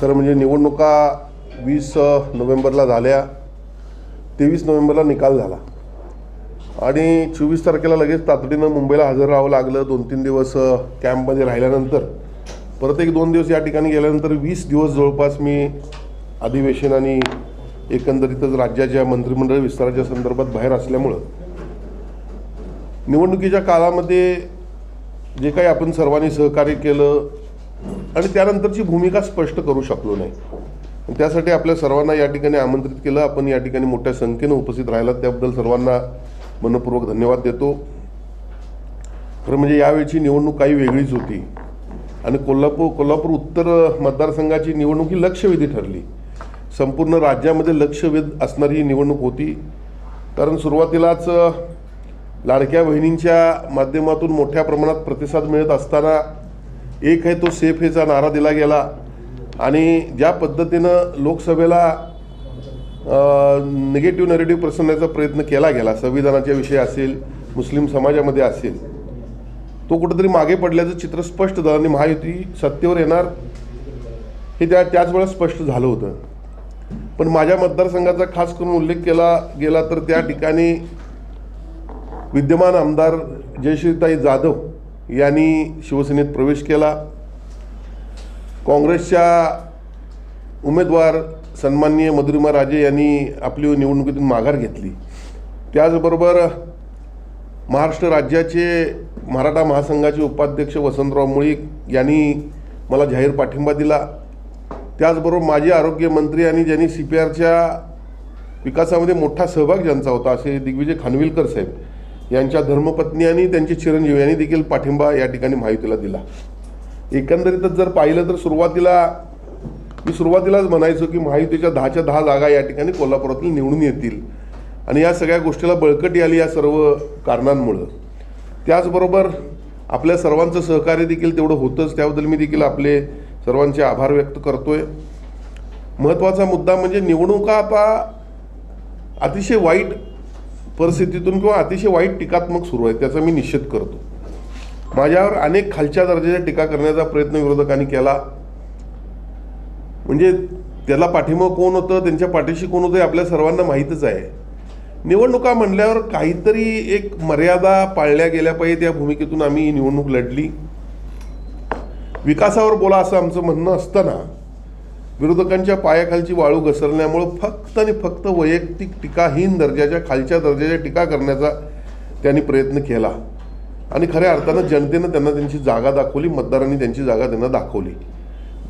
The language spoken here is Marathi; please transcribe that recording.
खरं म्हणजे निवडणुका वीस नोव्हेंबरला झाल्या. तेवीस नोव्हेंबरला निकाल झाला. आणि चोवीस तारखेला लगेच तातडीनं मुंबईला हजर राहावं लागलं. दोन तीन दिवस कॅम्पमध्ये राहिल्यानंतर. परत एक दोन दिवस या ठिकाणी गेल्यानंतर वीस दिवस जवळपास मी अधिवेशन आणि एकंदरीतच राज्याच्या मंत्रिमंडळ विस्ताराच्या संदर्भात बाहेर असल्यामुळं निवडणुकीच्या काळामध्ये जे काही आपण सर्वांनी सहकार्य केलं आणि त्यानंतरची भूमिका स्पष्ट करू शकलो नाही. त्यासाठी आपल्या सर्वांना या ठिकाणी आमंत्रित केलं. आपण या ठिकाणी मोठ्या संख्येनं उपस्थित राहिलात. त्याबद्दल सर्वांना मनपूर्वक धन्यवाद देतो. खरं म्हणजे यावेळची निवडणूक काही वेगळीच होती. आणि कोल्हापूर कोल्हापूर उत्तर मतदारसंघाची निवडणूक ही लक्षवेधी ठरली. संपूर्ण राज्यामध्ये लक्षवेध असणारी ही निवडणूक होती. कारण सुरुवातीलाच लाडक्या बहिणींच्या माध्यमातून मोठ्या प्रमाणात प्रतिसाद मिळत असताना एक आहे तो सेफ हेचा नारा दिला गेला. आणि ज्या पद्धतीनं लोकसभेला निगेटिव्ह नेरेटिव्ह पसरवण्याचा प्रयत्न केला गेला संविधानाच्या विषयी असेल मुस्लिम समाजामध्ये असेल तो कुठंतरी मागे पडल्याचं चित्र स्पष्ट झालं आणि महायुती सत्तेवर येणार हे त्या त्याच वेळा स्पष्ट झालं होतं. पण माझ्या मतदारसंघाचा खास करून उल्लेख केला गेला तर त्या ठिकाणी विद्यमान आमदार जयश्रीताई जाधव यांनी शिवसेनेत प्रवेश केला. काँग्रेसच्या उमेदवार सन्माननीय मधुरिमा राजे यांनी आपली निवडणुकीतून माघार घेतली. त्याचबरोबर महाराष्ट्र राज्याचे मराठा महासंघाचे उपाध्यक्ष वसंतराव मुळीक यांनी मला जाहीर पाठिंबा दिला. त्याचबरोबर माजी आरोग्यमंत्री आणि ज्यांनी सी पी आरच्या विकासामध्ये मोठा सहभाग ज्यांचा होता असे दिग्विजय खानविलकर साहेब. यांच्या धर्मपत्नी आणि त्यांचे चिरंजीव यांनी देखील पाठिंबा या ठिकाणी माहितीला दिला. एकंदरीतच जर पाहिलं तर सुरुवातीला मी सुरुवातीलाच म्हणायचो की महायुतीच्या दहाच्या दहा जागा या ठिकाणी कोल्हापुरातील निवडून येतील. आणि या सगळ्या गोष्टीला बळकटी आली या सर्व कारणांमुळं. त्याचबरोबर आपल्या सर्वांचं सहकार्य देखील तेवढं होतंच. त्याबद्दल मी देखील आपले सर्वांचे आभार व्यक्त करतोय. महत्त्वाचा मुद्दा म्हणजे निवडणुका आता अतिशय वाईट परिस्थितीतून किंवा अतिशय वाईट टीकात्मक सुरू आहे त्याचा मी निषेध करतो. माझ्यावर अनेक खालच्या दर्जाच्या टीका करण्याचा प्रयत्न विरोधकांनी केला. म्हणजे त्याला पाठिंबा कोण होतं त्यांच्या पाठीशी कोण होतं हे आपल्या सर्वांना माहीतच आहे. निवडणुका म्हणल्यावर काहीतरी एक मर्यादा पाळल्या गेल्या पाहिजे त्या भूमिकेतून आम्ही ही निवडणूक लढली. विकासावर बोला असं आमचं म्हणणं असताना विरोधकांच्या पायाखालची वाळू घसरल्यामुळं फक्त आणि फक्त वैयक्तिक टीकाहीन दर्जाच्या खालच्या दर्जाच्या टीका करण्याचा त्यांनी प्रयत्न केला. आणि खऱ्या अर्थानं जनतेनं त्यांना त्यांची जागा दाखवली मतदारांनी त्यांची जागा त्यांना दाखवली.